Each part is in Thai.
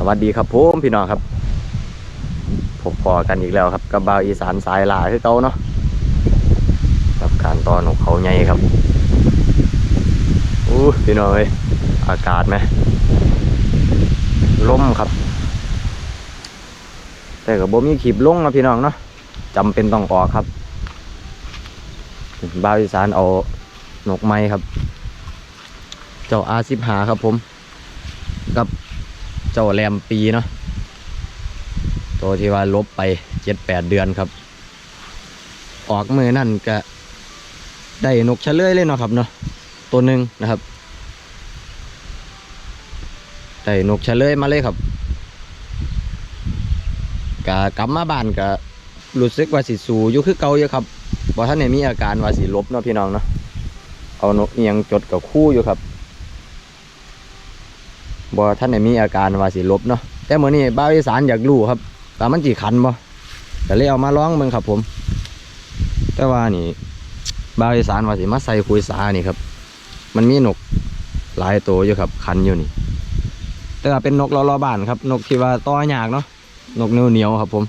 สวัสดีครับผมพี่น้องครับพบพอกันอีกแล้วครับกับบ่าวอีสานสายลาคือเก่าเนาะกับการตอนของเขาใหญ่ครับอู้พี่น้องเอ้ยอากาศไหมลมครับ แต่กับบ่มีขีบลงนะพี่น้องเนาะจำเป็นต้องออกครับบ่าวอีสานเอานกไม้ครับ เจ้าอาสิบหาครับผม กับ จ้าแรมปีเนาะตัวที่ว่าลบไปเจ็ดแปดเดือนครับ ออกมือนั่นก็ได้นกเฉลยเลยเนาะครับเนาะตัวหนึ่งนะครับได้นกเฉลยมาเลยครับกะกลับมาบ้านก็รู้สึกว่าสิสูอยู่คือเก่าอยู่ครับบอท่านเนี่ยมีอาการว่าสิลบเนาะพี่น้องเนาะเอานกเอียงจดกับคู่อยู่ครับ บ่ท่านได้มีอาการว่าสิลบเนาะแต่เมื้อนี้บ้าวอีสานอยากรู้ครับว่ามันสิคันบ่ก็เลยเอามาลองเบิ่งครับผม แต่ว่านี่บ้าวอีสานว่าสิมาใส่คุยสานี่ครับ มันมีนกหลายตัวอยู่ครับคันอยู่นี่ แต่ว่าเป็นนกรอๆบ้านครับ นกที่ว่าต้อยากเนาะนกเหนียวๆครับผม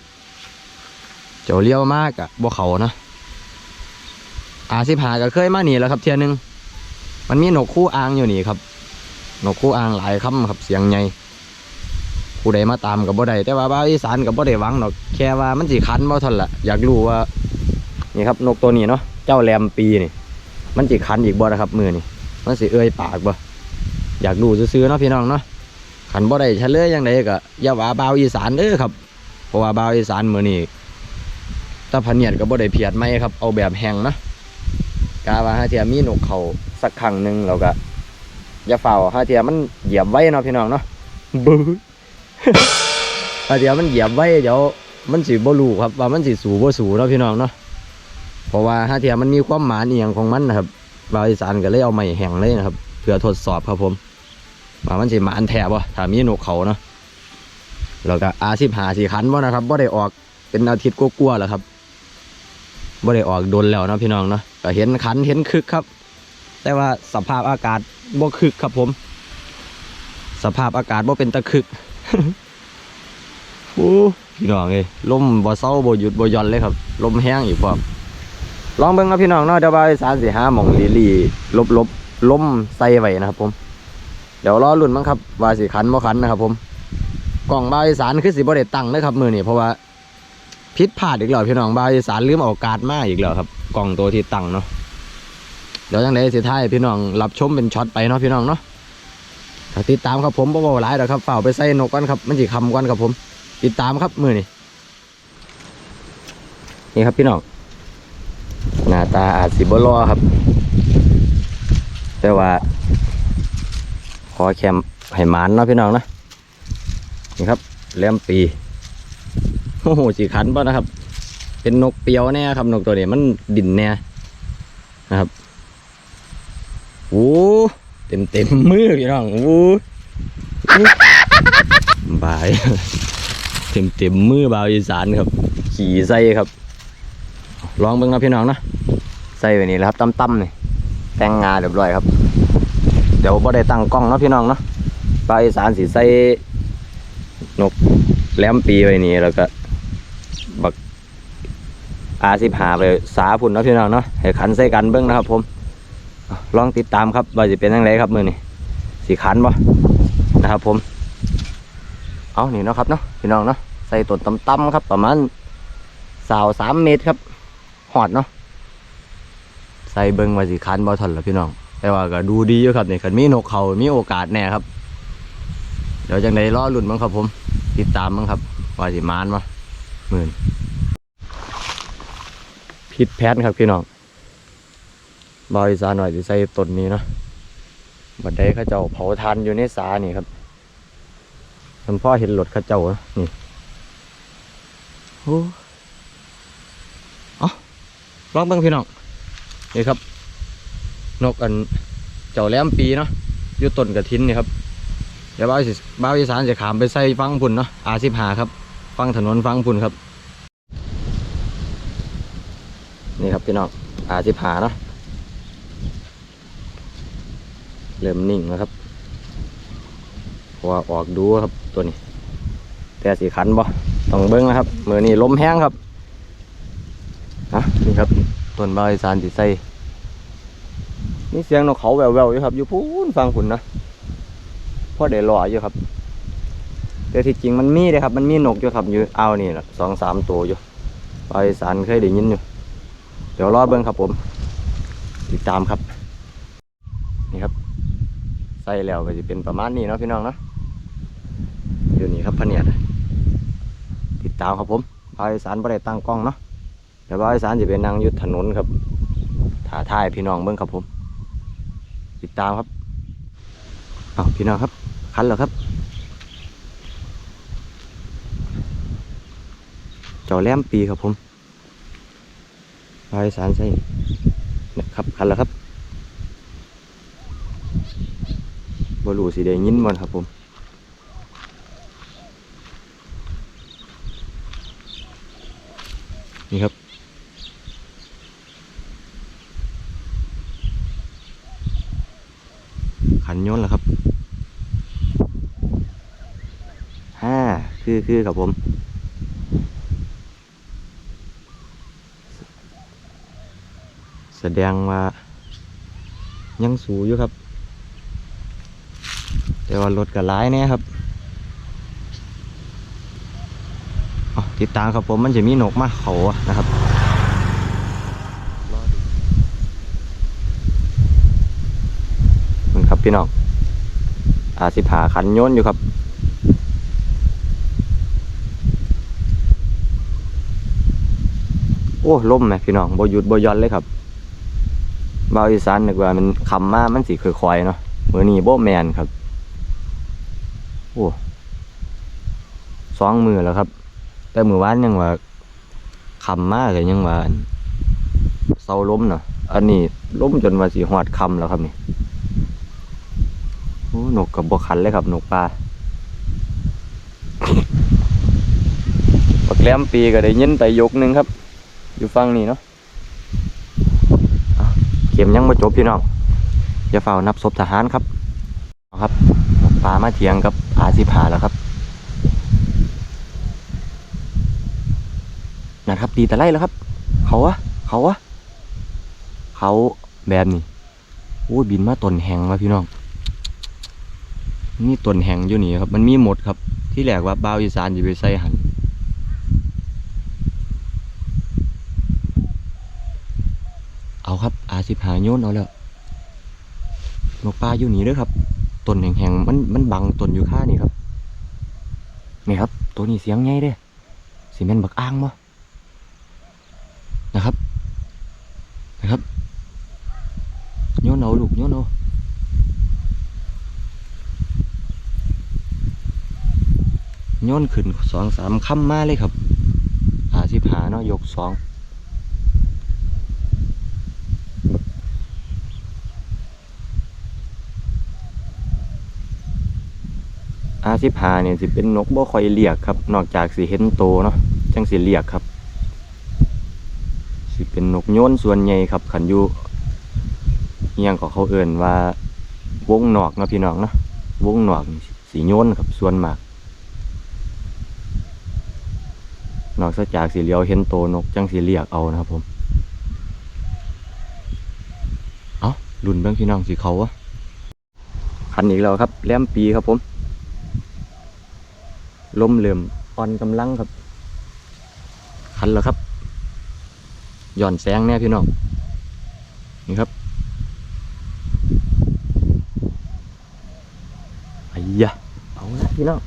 เจ้าเลี้ยวมากอะบ่เขานะอาสิบหาก็เคยมานี่แล้วครับเทียนึงมันมีนกคู่อ่างอยู่นี่ครับ นกคู่อ่างหลายคำครับเสียงใหญ่ผู้ใดมาตามกับบ่ได้แต่ว่าบ้าวอีสานกับบ่ได้หวังดอกแค่ว่ามันสิคันบ่ท่านละอยากรู้ว่า นี่ครับนกตัวนี้เนาะเจ้าแรมปีนี่ มันสิคันอีกบ่นะครับมือนี่มันสิเอ้ยปากบ่อยากรู้ซื้อๆเนาะพี่น้องเนาะคันบ่ได้เฉลยยังไงก็อย่าว่าบ้าวอีสานเด้อครับเพราะว่าบ้าวอีสานมือนี้ตาพเนียดก็บ่ได้เพียดไม่ครับ เอาแบบแห้งนะกาว่าหาเทียมีนกเขาสักครั้งหนึ่งแล้วก็ อย่าเฝ้าฮาเทียมันเหยียบไว้เนาะพี่น้องเนาะบื้อฮาเทียมันเหยียบไว้เดี๋ยวมันสิบ่รู้ครับว่ามันสิสูบ่สูเนาะพี่น้องเนาะเพราะว่าฮาเทียมันมีความหมายเอียงของมันนะครับบาอีสานก็เลยเอาไม้แห้งเลยนะครับเพื่อทดสอบครับผมว่ามันสิหมานแท้บ่ถ้ามีนกเขาเนาะแล้วก็อาสิบหาสี่ขันบ่นะครับบ่ได้ออกเป็นอาทิตย์กว่าๆแล้วครับบ่ได้ออกโดนแล้วเนาะพี่น้องเนาะก็เห็นขันเห็นคึกครับ แต่ว่าสภาพอากาศบ่คึกครับผม สภาพอากาศบ่เป็นตะคึกโอ้พี่น้องเอ้ยลมบ่เศร้าบ่หยุดบ่ย่อนเลยครับ ลมแห้งอีกพร้อมลองเบิ่งครับพี่น้องเนาะเดี๋ยวบ่ายสามสี่ห้าหมองลีลีลบลบลมใส่ไว้นะครับ ผม เดี๋ยวรอรุ่นมั้งครับว่าสิขันบ่ขันนะครับผมกล่องบายสารคือสิบ่ได้ตั้งนะครับมือนี่เพราะว่าผิดพลาดอีกแล้วพี่น้องบายสารลืมเอาการ์ดมาอีกแล้วครับ กล่องตัวที่ตั้งเนาะ เดี๋ยวยังไงสิท้ายพี่น้องรับชมเป็นช็อตไปเนาะพี่น้องเนาะถ้าติดตามครับผมบ่บ่หลายดอกครับเฝ่าไปใส่นกก่อนครับมันสิคำก่อนครับผม ติดตามครับมือนี่นี่ครับพี่น้องหน้าตาอาจสิบ่รอครับ แต่ว่าขอแคมให้หมานเนาะพี่น้องนะนี่ครับแหลมปีโอ้โหสีขันป่ะนะครับ เป็นนกเปียวแน่ครับนกตัวนี้มันดินแน่นะครับ โอ้เต็มเต็มมือพี่น้องโอ้บายเต็มเต็มมือบาวอีสานครับ ขี่ใส่ครับ ลองเบิ่งนะพี่น้องนะใส่ไว้นี่แหละครับตั้มๆนี่แต่งงานเรียบร้อยครับ เดี๋ยวบ่ได้ตั้งกล้องเนาะพี่น้องเนาะบาวอีสานสีใส่นกแหลมปีไว้นี่แล้วก็บักอาสิบหาไปสาพุ่นเนาะพี่น้องเนาะให้ขันใส่กันเบิ่งนะครับผม ลองติดตามครับว่าจะเป็นยังไงครับมือนี่สีขันบ่นะครับผม เอานี่เนาะครับเนาะพี่น้องเนาะใส่ต้นต่ำๆครับ ประมาณสาวสามเมตรครับหอดเนาะใส่เบิ้งว่าสีขันบ่ทันละพี่น้อง แต่ว่าก็ดูดีอยู่ครับนี่คันมีนกเขามีโอกาสแน่ครับ เดี๋ยวจังไดรอลุ่นมั้งครับผม ติดตามมั้งครับ ว่าสิมานวะหมื่นผิดแพทครับพี่น้อง บริษัทหน่อยที่ใส่ต้นนี้เนาะบัดใดเข้าเจ้าเผาทานอยู่ในสานี่ครับมันพ่อเห็นรถเข้าเจ้าเนาะนี่โอ้เอาลองเบิ่งพี่น้องนี่ครับ นกอันเจ้าแหลมปีเนาะอยู่ต้นกระถินนี่ครับเดี๋ยวบ้าวสิบ้าวอีสานจะขามไปใส่ฟังพุ่นเนาะอาสิบหาครับ ฟังถนนฟังพุ่นครับ นี่ครับพี่น้องอาสิบหาเนาะ เริ่มนิ่งแล้วครับพราะว่าออกดูครับตัวนี้ แต่สีขันบ่ต้องเบิ้งนะครับมือนี้ล้มแห้งครับอะนี่ครับต้นใบสานสีใสนี่เสียงนกเขาแววๆอยู่ครับ อยู่พูนฟังคุณนะพ่อได้รออยู่ครับแต่ที่จริงมันมีเลยครับ มันมีนกอยู่ครับอยู่เอานี่ละสองสามตัวอยู่บสานเคยได้ยินอยู่ เดี๋ยวรอเบิ้งครับผม ติดตามครับ นี่ครับ ส่แล้วก็จะเป็นประมาณนี้เนาะพี่น้องเนาะอยู่นี่ครับพเนียดติดตามครับผมบาวอีสานบ่ได้ตั้งกล้องเนาะแต่บาวอีสานจะเป็นนางยุทธถนนครับถ่าท่ายพี่น้องเบิ้งครับผม ติดตามครับเอาพี่น้องครับ คันแล้วครับเจ้าแหลมปีครับผมบาวอีสานใส่เนี่ยครับคันแล้วครับ บรูสีได้ยินมันครับผมนี่ครับ ขันโยนแล้วครับห้าคือคือครับผมแสดงว่ายังสูอยู่ครับ แต่ว่ารถก็ร้ายแน่ครับติดตามครับผมมันจะมีนกมาเขานะครับมึงครับพี่น้องอาสิผาคันโยนอยู่ครับโอ้ล่มไหมพี่น้องบ่หยุดบ่ย่อนเลยครับเบาอีสานนึกว่ามันคำมามันสีค่อยๆเนาะมือนี้บ่แมนครับ โอ้สองมือแล้วครับ แต่มือวานยังว่าคำมากเลยยังว่าเศร้าล้มเนาะอันนี้ล้มจนว่าสีหอดคำแล้วครับนี่โอ้นกกับบคันเลยครับนกปลาปักแหลมปีก็ได้ยินไปยกหนึ่งครับ อยู่ฟังนี่เนาะเข็มยังมาจบพี่น้องอย่าเฝ้านับศพทหารครับครับ ปลามาเถียงกับอาสิผาแล้วครับนะครับตีแตะไลแล้วครับ เขาวะเขาวะเขาแบบนี้โอ้ยบินมาตนแหงมาพี่น้องนี่ตนแหงอยู่นี่ครับ มันมีหมดครับ ที่แหลกว่าบ่าวอีสานจะไปใส่หันเอาครับอาสิบหาโยนเอาแล้วนกปลาอยู่นี่ด้วยครับ ต้นแหงๆมันมันบังต้นอยู่ข้านี่ครับนี่ครับ ตัวนี้เสียงไงเด้สีเมนบักอ้างมั้นะครับ นะครับโยนเอาลูกโยนเอาโยนขึ้นสองสามคำมาเลยครับหาสิบหาเนาะยกสองาสิบหาเนี่ยสิเป็นนกบ่ค่อยเลียกครับ นอกจากสิเห็นโตเนาะจังสิเลียกครับ สิเป็นนกโยนส่วนใหญ่ครับขันอยู่เอียงก็เขาเอื่นว่าวงหนอกนะพี่น้องเนาะวงหนอกสีโยนครับส่วนมากนอกจากสีเหลียวเห็นโตนกจังสีเรียกเอานะครับผม เอารุ่นเบื้องพี่น้องสีเขาวะขันอีกแล้วครับแหลมปีครับผม ลมเหลื่อมอ่อนกำลังครับขันแล้วครับย้อนแสงแน่พี่น้องนี่ครับไอ้ยะเอาละพี่น้อง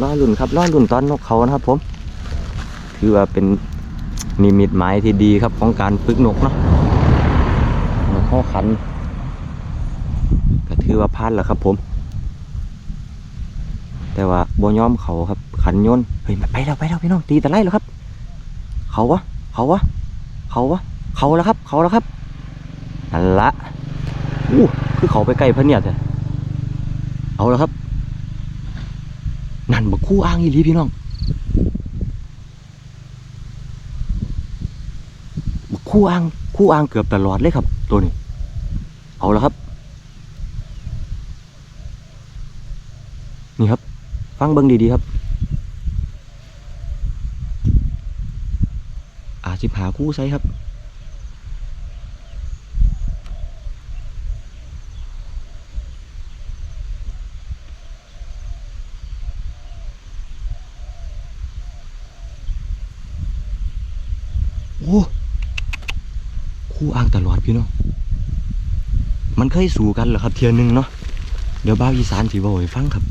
รอลุ่นครับรอลุ่นตอนนกเขานะครับ ผมถือว่าเป็นนิมิตหมายที่ดีครับของการฝึกนกเนาะนกเข้าขันก็ถือว่าพลาดแล้วครับผม แต่ว่าบ่ยอมเขาครับ ขันยนเฮ้ยไปแล้วไปแล้วพี่น้องตีแต่ไล่แล้วครับ เขาวะเขาวะเขาวะเขาแล้วครับ เขาแล้วครับนั่นละอู้คือเขาไปใกล้พระเนี่ยแต่เอาแล้วครับ นั่นบักคู่อ้างอีหลีพี่น้องบักคู่อ้างคู่อ้างเกือบตลอดเลยครับ ตัวนี้ เอาแล้วครับ นี่ครับ ฟังเบิ้งดีๆครับ อาสิผาคู่ไซครับ โอ้คู่อ่างตลอดพี่น้องมันเคยสู่กันเหรอครับเทียนหนึ่งเนาะเดี๋ยวบ้าวอีสานสีบ่อยฟังครับ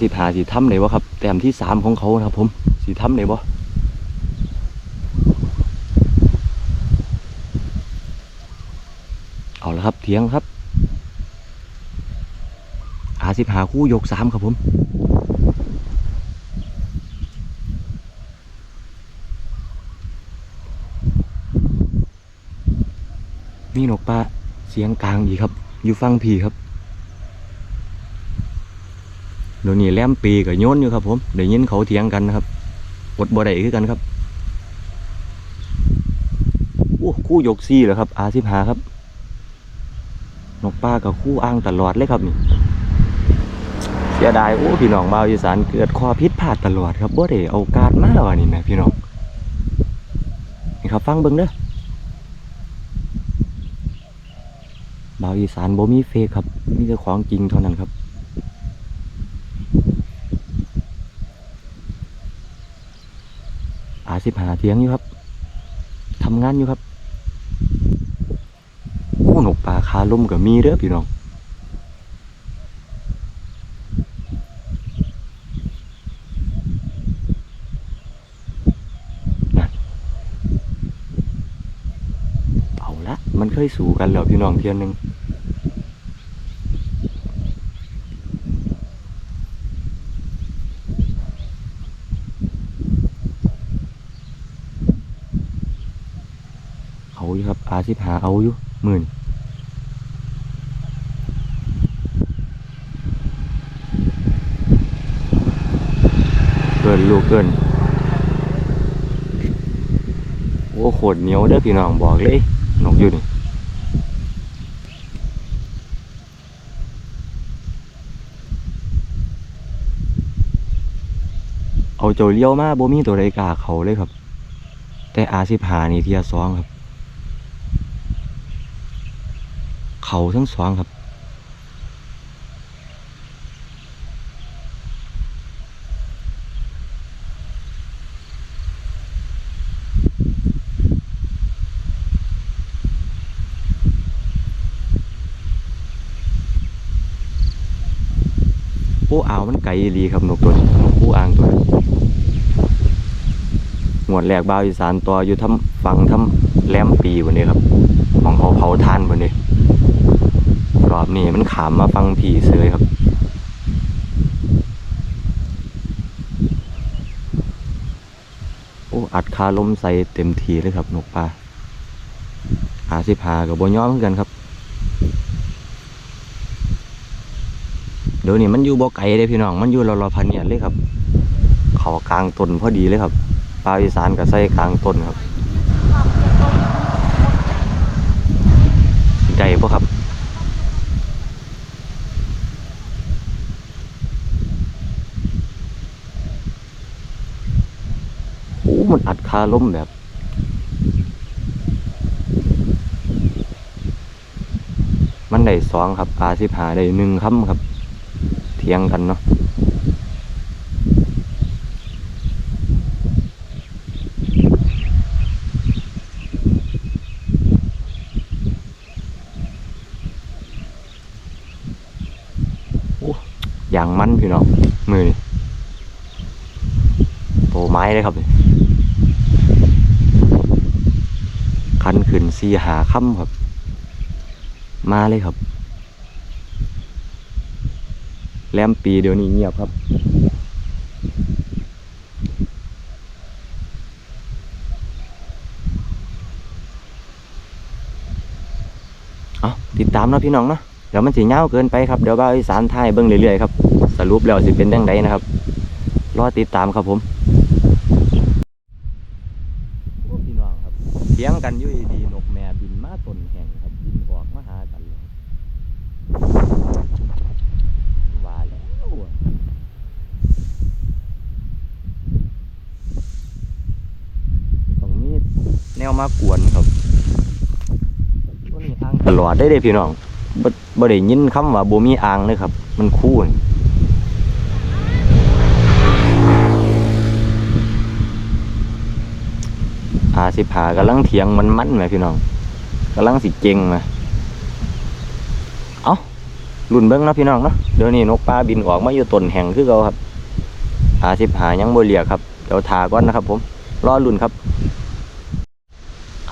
สิหาสิทำได้ปะครับ แต้มที่สามของเขานะครับ ผมสิทำได้ปะเอาละครับเทียงครับอาสิบหาคู่ยกสามครับผมมีนกปลาเสียงกลางอีกครับ อยู่ฟังพีครับเดี๋ยวนี้แลมปีกับโยนอยู่ครับ ผมเดี๋ยวยินเขาเถียงกันนะครับอดบ่ได้คือกันครับโอ้คู่ยกซี่เหรอครับอาสิบหาครับนกปลากับคู่อ้างตลอดเลยครับนี่เสียดายโอ้พี่น้องบ่าวอีสานเกิดข้อผิดพลาดตลอดครับบ่ได้เอาการมาว่ะนี่นะพี่น้องนี่ครับฟังเบิ่งเด้อบ่าวอีสานบ่มีเฟกครับมีแต่ของจริงเท่านั้นครับอา สิบหาเทียงอยู่ครับทำงานอยู่ครับโอ้นกปลาคาลมก็มีเด้อพี่น้องเอาละมันเคยสู่กันแล้วพี่น้องเทียนหนึ่งเอาอยู่ครับ อา สิบหาเอาอยู่หมื่นเกินลูกเกินโอ้โคตรเหนียวเด้อพี่น้องบอกเลยนกอยู่นี่เอาเจ้าเลี้ยวมาบ่มีตัวใดกาเขาเลยครับ แต่อาสิบหานี่เทียสองครับ เขาทั้งสองครับโอ้อ่าวมันไกลอีหลีครับนกตัวนี้นกผู้อ่างตัวนี้หวดแรกบ่าวอีสานตัวอยู่ทำฟังทำแหลมปีวันนี้ครับของเขาเผาท่านวันนี้ อบนี้มันขามมาฟังผีเสยครับ โอ้อัดคาลมใส่เต็มทีเลยครับนกปลาหาสิพากับบย้อมเหมือนกันครับ เดี๋ยวนี้มันอยู่บ่ไกลเลยพี่น้อง มันอยู่รอๆพันเนี่ยเลยครับ เขากลางต้นพอดีเลยครับปลาอีสานกับไส้กลางต้นครับใจปะครับ โอ้มันอัดคาล้มแบบมันได้สองครับปลาสิบหาได้หนึ่งคำครับเถียงกันเนาะโอ้อย่างมันพี่น้องมือนี่โตไม้เลยครับนี่คันขึ้น สีหาค่ำครับ มาเลยครับ แลมปีเดี๋ยวนี้เงียบครับ เอาติดตามเนาะพี่น้องเนาะเดี๋ยวมันสิเงาเกินไปครับเดี๋ยวบ้าอีสานไทยเบิ่งเรื่อยๆครับ สรุปแล้วสิเป็นจังไดนะครับ รอติดตามครับผมพี่น้องครับเถียงกันอยู่ดีๆนก ว่าแล้วอะต้องมีแน วมากวนครับตัวนี้อ่างตลอดได้เด้พี่น้องบ่บ่ได้ยินคำว่าบ่มีอ่างเลยครับ มันคู่นี่อาสิผากำลังเถียงมันมันไหมพี่น้องกำลังสิเก่งไหมเอารุ่นเบิ้งเนาะพี่น้องเนาะเดี๋ยวนี้นกปลาบินออกมาอยู่ต้นแห่งคือเขาครับอาสิผายังบ่เลียกครับเดี๋ยวทาก่อนนะครับผมรอรุ่นครับ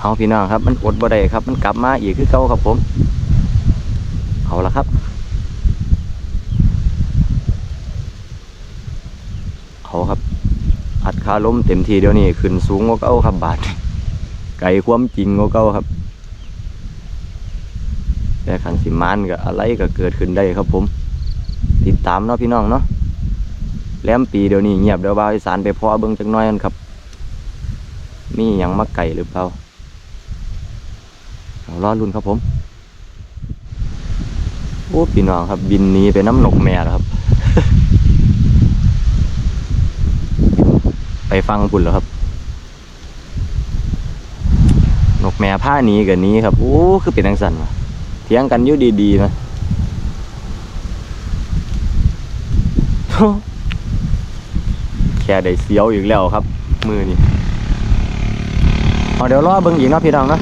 เอาพี่น้องครับ มันอดบ่ได้ครับ มันกลับมาอีกคือเก่าครับผม เอาละครับ เอาครับ อัดคาล้มเต็มทีเดี๋ยวนี้ขึ้นสูงกว่าเก่าครับบาท ไก่ความจริงกว่าเก่าครับ แต่ขันสิมานก็อะไรก็เกิดขึ้นได้ครับผม ติดตามเนาะพี่น้องเนาะแหลมปีเดี๋ยวนี้เงียบเดี๋ยวบ่าวอีสานไปพอเบิ่งจักหน้อยกันครับ มีหยังมาไก่หรือเปล่า รอรุ่นครับผม โอ้พี่น้องครับ บินนี้ไปน้ำหนกแม่ครับ ไปฟังคุณแล้วครับ นกแม่ผ้าหนี้กับนี้ครับ โอ้คือเป็นทังสันวะเถียงกันอยู่ดีๆนะแค่ได้เสียวอีกแล้วครับ มือนี่เอาเดี๋ยวรอเบิ่งอีกเนาะพี่น้องเนาะ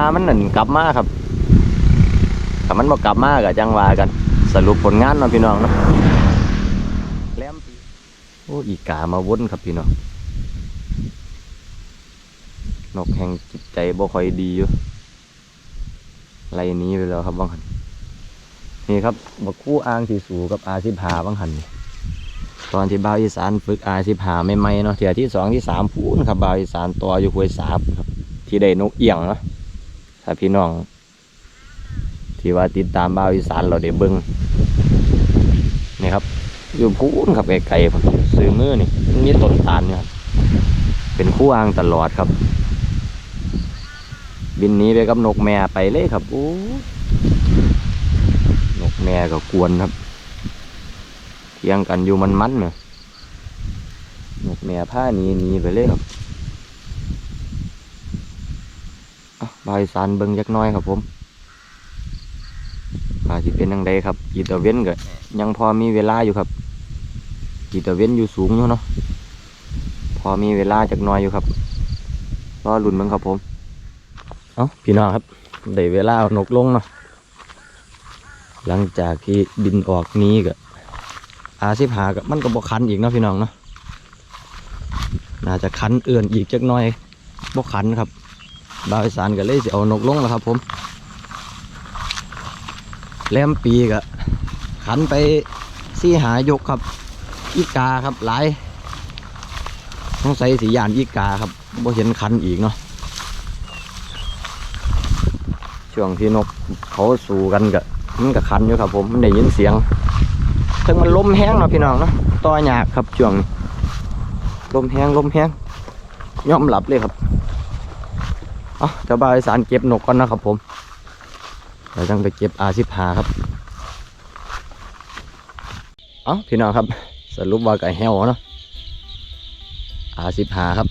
ามันหนึ่นกลับมาครับถ้ามันบอกกลับมาก็จังว่ากัน สรุปผลงานเนาะพี่น้องเนาะแลมปีโอ้อีกามาวนครับพี่น้องนกแห่งจิตใจบ่ค่อยดีอยู่ไล่หนี้ไปแล้วครับบางหันนี่ครับบักคู่อ้างสีสูกับอาสิบหาบางหันนี่ตอนที่บ่าวอีสานฝึกอาสิบหาใหม่ๆเนาะเทียที่สองที่สามพูนครับบ่าวอีสานตัวอยู่ห้วยสาบครับที่ได้นกเอียงเนาะ ถ้าพี่น้อง ที่ว่าติดตามบ่าวอีสานเราได้เบิ้งนี่ครับอยู่พูนครับไกลๆผมซื้อมือนี่มันมีต้นตาลเนี่ยเป็นคู่อ่างตลอดครับ บินนี้ไปกับนกแม่ไปเลยครับโอ้นกแม่ก็กวนครับเทียงกันอยู่มันมันเนี่ยนกแม่ผ้าหนี้นี้ไปเลยครับอะบาอีสานเบิ้งจักน้อยครับ ผมอาจจะเป็นยังไงครับกีตาเว้นก็ยังพอมีเวลาอยู่ครับกีตาเว้นอยู่สูงอยู่เนาะพอมีเวลาจากน้อยอยู่ครับรอลุ่นมึงครับผมเอาพี่น้องครับได้เวลาเอานกลงเนาะหลังจากที่บินออกนี้ก็อาสิบหากับมันก็บกคันอีกเนาะพี่น้องเนาะน่าจะคันเอื่อนอีกจักน่อยบกคันครับ บาวอีสานก็เลยจะเอานกลงแล้วครับ ผมแลมปีกะขันไปซี่หายกครับอีกาครับหลายต้องใส่สียานอีกาครับบ่เห็นขันอีกเนาะช่วงที่นกเขาสู่กันกะมันกับขันอยู่ครับ ผมมันได้ยินเสียงถึงมันลมแห้งเนาะพี่น้องเนาะต่อหยากครับช่วงลมแห้งลมแห้งย่อมหลับเลยครับ เอ๋อเจ้าบ่าวอีสานเก็บนกก่อนนะครับผมเราต้องไปเก็บอาสิบหาครับ เอ้าพี่น้องครับ สรุปว่าไก่แห้วเนาะอาสิบหาครับ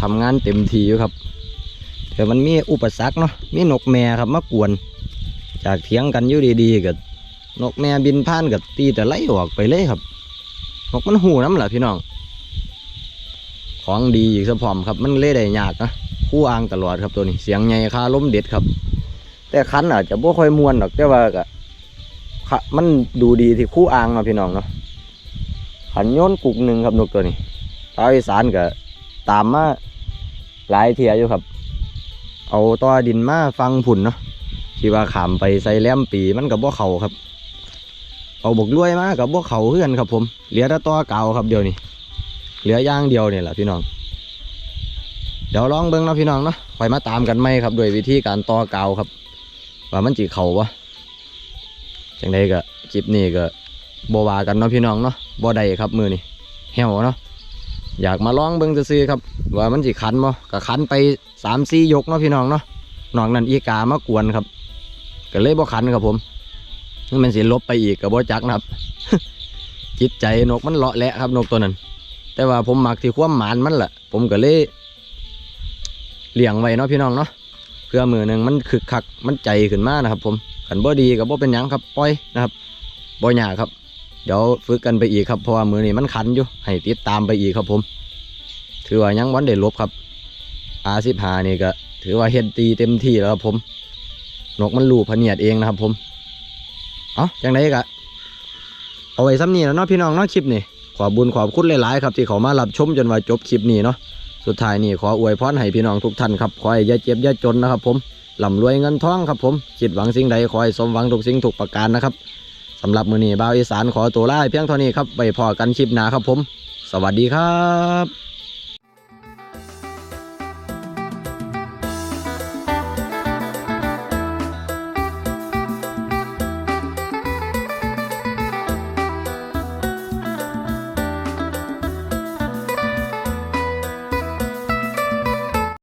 ทำงานเต็มทีอยู่ครับแต่มันมีอุปสรรคเนาะมีนกแม่ครับมากวน จากเถียงกันอยู่ดีๆกับนกแม่บินผ่านกับตีแต่ไล่ออกไปเลยครับนกมันหูน้ำแหละพี่น้อง ของดีอีกสะพอมครับ มันเล่ได้ยากนะคู่อ่างตลอดครับตัวนี้ เสียงใหญ่คาล้มเด็ดครับ แต่คันอาจจะบ่ค่อยมวนหรอกแต่ว่าก็มันดูดีที่คู่อ่างเนาะพี่น้องเนาะขันโยนกุกหนึ่งครับนกตัวนี้ชาวอีสานก็ตามมาหลายเทียอยู่ครับ เอาต่อดินมาฟังผุ่นเนาะที่ว่าขามไปใส่แหลมปีมันกับบ่เขาครับ เอาบกลวยมากับบ่เขาเพื่อนครับผม เหลือแต่ต่อเก่าครับเดี๋ยวนี้ เหลือย่างเดียวเนี่ยแหละพี่น้อง เดี๋ยวลองเบิ้งนะพี่น้องเนาะคอยมาตามกันไหมครับ โดวยวิธีการต่อเกาวครับ ว่ามันจีเขาวะจังใดก็คลิปนี้ก็บวากันเนาะพี่น้องเนาะบ่ได้ครับมือนี่เหี่ยวเนาะอยากมาลองเบิ้งซื้อครับ ว่ามันจีคันบ่ก็คันไปสามสี่ยกเนาะพี่น้องเนาะนอกนั้นอีกามากวนครับก็เลยบ่คันครับผมนี่มันสิลบไปอีกกับบ่จักนะครับ จิตใจนกมันเลาะแหละครับนกตัวนั้น แต่ว่าผมหมักที่ความหมานมันแหละผมก็เลยเลี้ยงไว้เนาะพี่น้องเนาะเพื่อมือหนึ่งมันคึกคักมันใจขึ้นมานะครับ ผมขันบ่ดีกับบ่เป็นหยังครับปล่อยนะครับบ่ยาครับ เดี๋ยวฝึกกันไปอีกครับเพราะว่ามือนี้มันขันอยู่ให้ติดตามไปอีกครับผม ถือว่ายังวันได้ลบครับอาสิบหานี่ก็ ถือว่าเฮ็ดตีเต็มที่แล้วครับผมนกมันลูพเนียดเองนะครับผม เอาจังไดกะเอาไว้ซ้ำนี้แล้วเนาะพี่น้องเนาะคลิปนี้ ขอบุญขอบคุณหลายๆครับที่เขามารับชมจนว่าจบคลิปนี้เนาะสุดท้ายนี่ขออวยพรให้พี่น้องทุกท่านครับขอให้อย่าเจ็บอย่าจนนะครับผมร่ำรวยเงินทองครับผมคิดหวังสิ่งใดขอให้สมหวังทุกสิ่งทุกประการนะครับสำหรับมือนี้บ่าวอีสานขอตัวลาเพียงเท่านี้ครับไปพอกันคลิปหน้าครับผม สวัสดีครับ